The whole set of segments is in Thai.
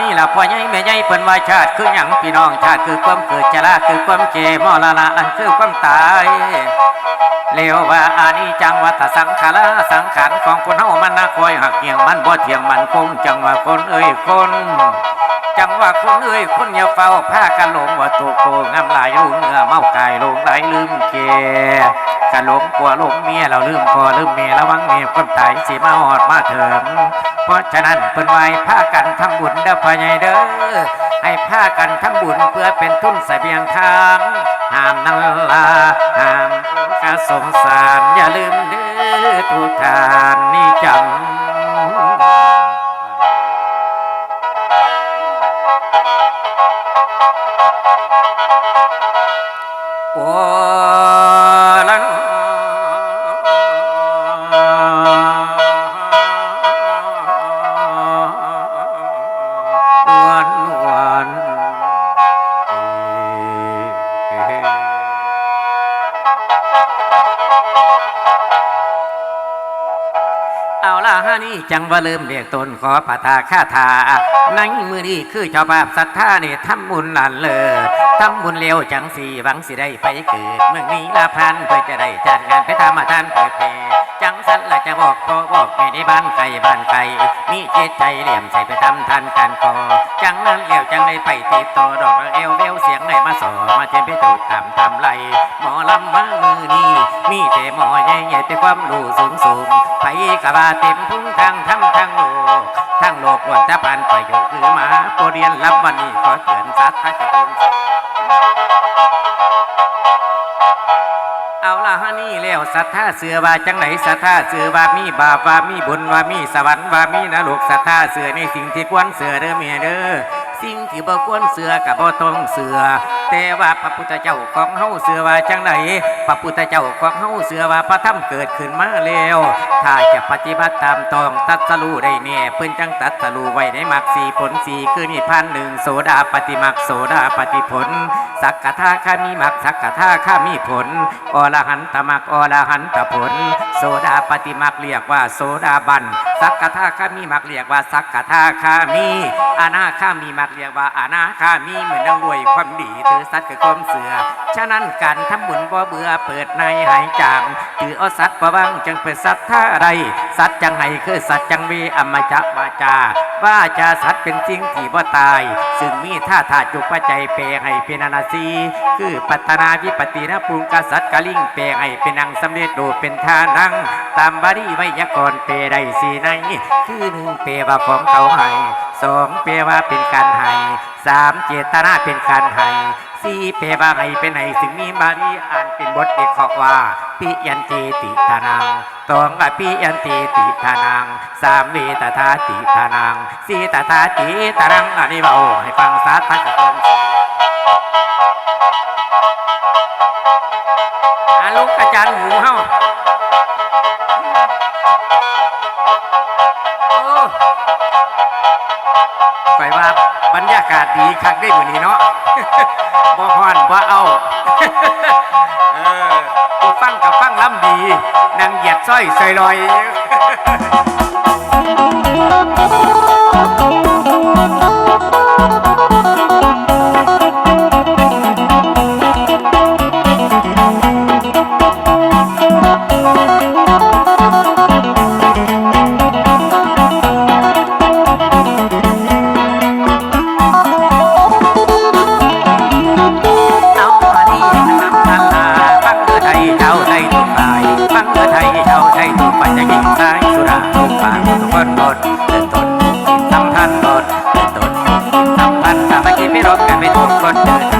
นี่ละพ่อใหญ่แม่ใหญ่เปิ้นว่าชาติคือหยังพี่น้องชาติคือความเกิดชราคือความเจ็บมรณะอันคือความตายเรียวว่าอานิจังวัฏสังขารสังขารของคนเฮามันนาคอยหักเกียงมันบ่เที่ยงมันคงจังว่าคนเอ้ยคนจังว่าคนเอ้ยคนอย่าเฝ้าผ้ากันหลงว่าตัวโกงามหลายรู้เนื้อเมากายลงไหลลืมเกกันหลงกลัวหลงเมียเราลืมพอลืมเมียระวังเมียความตายสิมาหอดมาถึง เพราะฉะนั้นเพิ่นไว้ผ้ากันทำบุญเด้อพ่อใหญ่เด้อให้ผ้ากันทำบุญเพื่อเป็นทุนเสบียงทางห้ามนั่นลาห้ามกสงสารอย่าลืมเด้อทุกทานนี่จำ นี่จังว่าเริ่มเรียกตนขอปะทาคาถาในมือนี้คือเจ้าภาพศรัทธานี่ทำบุญหลานเลิศทำบุญเร็วจังสีหวังสิได้ไปเกิดเมืองนี้ละพันเพื่อจะได้จัดงานไปทำมาทานเปิดเพจังสันละจะบอกพ่อบอกแม่ในบ้านไก่บ้านไก่มีเจตใจเหลี่ยมใส่ไปทำทันการคอจังนั้นเลี้ยวจังได้ไปติดต่อดอกเอวเบลเสียงไหนมาสอมาเจมไปจูดตามทำไร มีแต่หมอใหญ่ๆแต่ความรู้สูงสูงไปกะว่าเต็มพุ่งทางทำทางโลกทางโลกล้วนแต่พันประโยชน์คือมาโปรเรียนรับวันนี้ขอเตือนสัตว์ทักจะคงเอาละฮะนี่แล้วศรัทธาเสือว่าจังไหนศรัทธาเสือว่ามีบาปว่ามีบุญว่ามีสวรรค์ว่ามีนรกศรัทธาเสือในสิ่งที่ควรเสือเด้อเมียเด้อสิ่งที่บ่ควรเสือกับบ่ต้องเสือ แต่ว่าพระพุทธเจ้าของเฮาเสือว่าจังไหนพระพุทธเจ้าของเฮาเสือว่าพระธรรมเกิดขึ้นมาแล้ว ถ้าจะปฏิบัติตามต้องตัดสรู้ได้แน่เพิ่นจังตัดสรู้ไว้ในมรรคสีผลสีคือนิพพานหนึ่งโสดาปฏิมรรคโสดาปฏิผล สักกะทาข้ามีมรรคสักกะทาข้ามีผลอรหันตมรรคอรหันตผล โสดาปฏิมักเรียกว่าโสดาบัน สักกะทาข้ามีมักเรียกว่าสักกะทาข้ามีอาณาข้ามีมักเรียกว่าอาณาข้ามีเหมือนนังรวยความดีถือสัตว์คือความเสือ ฉะนั้นการทำบุญบ่เบื่อเปิดในหายจางถือเอาสัตว์ประวังจึงเป็นสัตว์ท่าไรสัตว์จังไห้คือสัตว์จังวีอมจักวาจา ว่าจะสัตว์เป็นสิ่งที่บ่ตาย ซึ่งมีท่าทาจุกปัจจัยเปรให้เป็นอนาซี คือปัตนาวิปตินะปุงกษัตริย์กะลิงเปรให้เป็นนังสำเร็จโดยเป็นท่านัง ตามบารีไวยากรณ์เปรได้สีในคือหนึ่งเปรว่าของเขาให้ สองเปรว่าเป็นการให้สามเจตนาเป็นการให้สี่เปรว่าให้เป็นให้ซึ่งมีบาลีอ่านเป็นบทเอกขอว่าปิยันเจติทานังสองอปิยันเจติทานังสามเวตาธาติทานังสี่ตาธาติตานังอันนี้เบาให้ฟังสาธุชนอง ดีคักได้มื้อนี้เนาะบ่ฮอนบ่เอาเออกูฟังกับฟังล้ำดีนางเหยียดสร้อยใสยลอยเอ นหมดเดินตนกินสำคัญหมดเดินตนกินสำคัญสามัคคีไม่รบกันไม่ทุกคนเดิน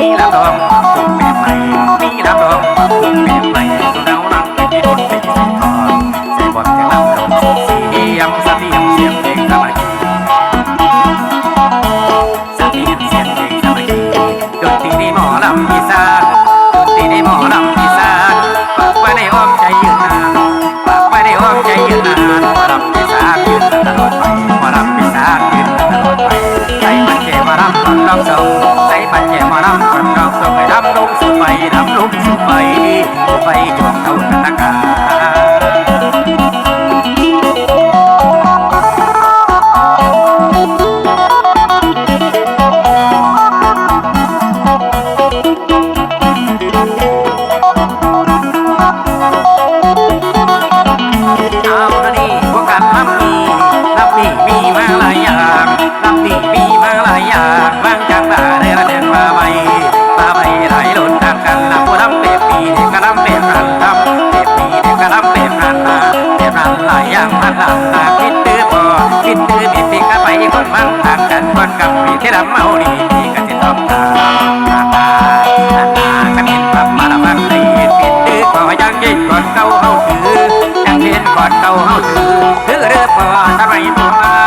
มีรับรองปลูกแบบใหม่มีรับรองปลูกแบบใหม่สุดาวนังเป็นที่โดนเป็นที่ทองใส่บอลจะลำลงเสียงสะเทียมเสียงเพลงสามัคคีสเสียงเสียงเพลงสามัคคีดนตรีในหมอลำอีสานดนตรีในหมอลำอีสานฝากไว้ในอ้อมใจยืนนานฝากไว้ในอ้อมใจยืนนานหมอลำอีสานยืนตลอดไปหมอลำอีสานยืนตลอดไปใส่ปัจเจมาลำก่อนร้องส่ง กกะลำเปียกันลำเปียปีเด็กกะลำเปียกันมาเปียกันหลายอย่างพันลำตาคิดตื้อพอคิดตื้อมีสิ่งกับไปคนมันทางกันคนกับมีที่ลำเมาดีมีกันที่ต้องตาตาตาตาก็มีความมาละบังเลยปิดตื้อก็ยังยิ่งก่อนเก่าเฮาถือยังเห็นก่อนเก่าเฮาถือถือเรือพอทำไมตัวตั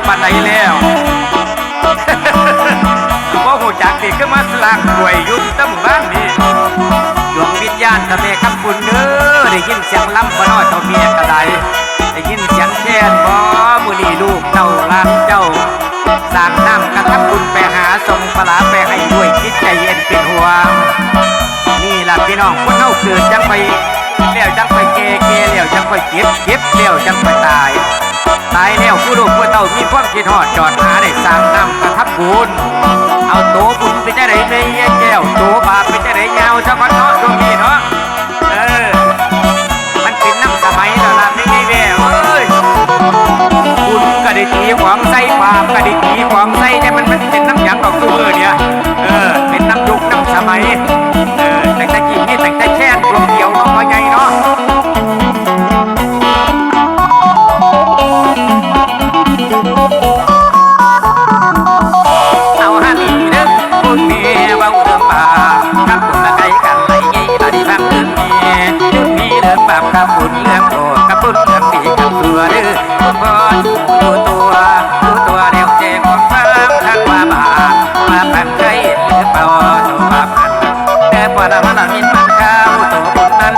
อายุหลายปานใดแล้วบ่หูจักสิคือมาสลากรวยอยุ่ตำบ้านนี่ดวงวิญญาณถ้าแม่คำบุญเด้อได้ยินเสียงลำบ่น้อยเท่าเมียก็ได้ได้ยินเสียงแค้นบ่มื้อนี้ลูกเต้าหลานเจ้าสร้างน้ำกระทำบุญไปหาส่งปลาร้าไปให้ด้วยจิตใจเย็นเป็นห่วงนี่ล่ะพี่น้องคนเฮาเกิดจังไปเลี้ยวจังไปเกเกเลี้ยวจังไปเก็บเก็บเลี้ยวจังไปตาย ตายแล้วผู้ลูกผู้เต้ามีความคิดฮอดจอดหาได้สร้างนำกระทำบุญเอาโตบุญไปจะได้ไม่แก้วโตบาปไปจะได้ยาวสักวันเนาะตรงนี้เนาะเออมันเป็นน้ำสมัยแล้วล่ะไม่ไงแววเอ้ยคุณก็ได้ตีขวางไส้ปามก็ได้ตีขวางไส้แต่มันมันเป็นน้ำหยังดอกตู้เออเนี่ยเออเป็นน้ำยุคน้ำสมัย วาดามานามินมันข้าวตัวคนนั้น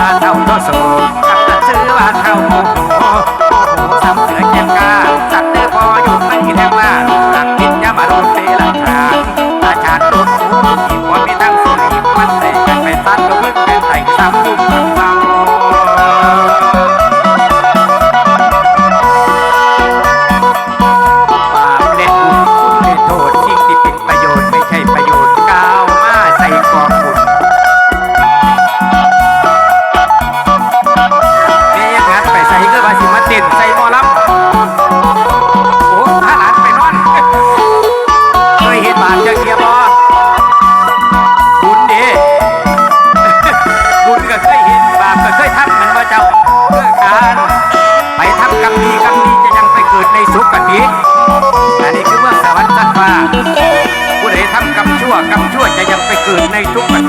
ว่าเท่าก็สูงทำแต่ชื่อว่าเท่าโอ้โหโอ้โหซ้ำ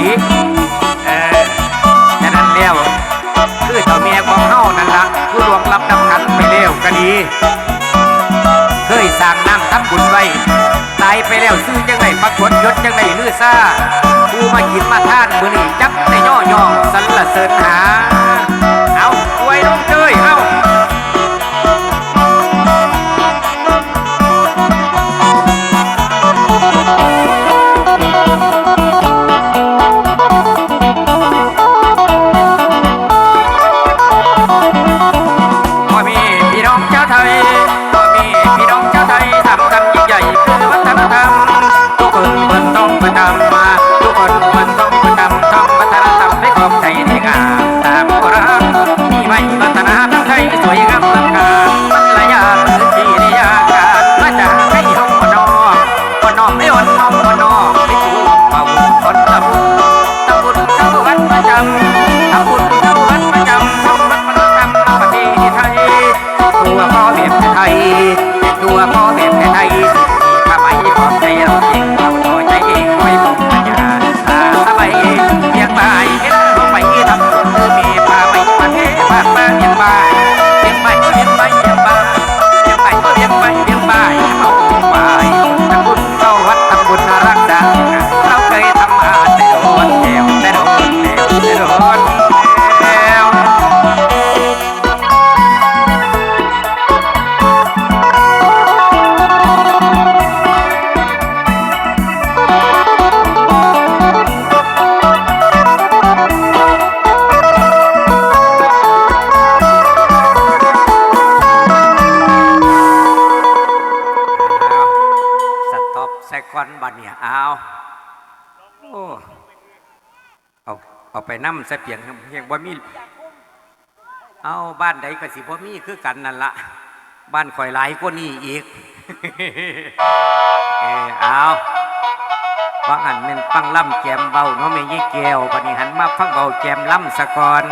ดีเออฉะนั้นแล้วคือเจ้าเมียของเฮานั่นละผู้หลวงรับดำกันไปแล้วก็ดี เคยสร้างน้ำทำบุญไว้ตายไปแล้วซื้อยังไงปรากฏยศยังไงลือซ่าผู้มากินมาท่านมือนี่จับในย่อย่อสรรเสริญหา สเปียงเฮียงบ่มีเอาบ้านใดก็สิบ่มีคือกันนั่นละบ้านข่อยหลายกว่านี่อีกเออเอาว่าหันเป็นฟังล่ำแกมเบาเนาะเมยี่เกลบันนี้หันมาฟังเบาแกมล่ำสะกอน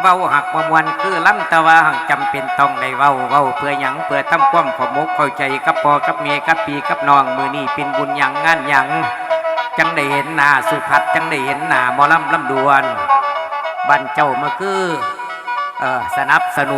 เบาหักประมวลคือล่ำตะวาหังจำเป็นต้องในเบาเบาเพื่อหยังเพื่อทำความขอมกเข้าใจกับพอกับเมียกับปีกับน้องมือนี่เป็นบุญหยังงานหยัง จังได่เห็นหน้าสุพัฒจังได่เห็นหน้ามอลำลำดวนบรรเจ้ามาคือสนับสนุน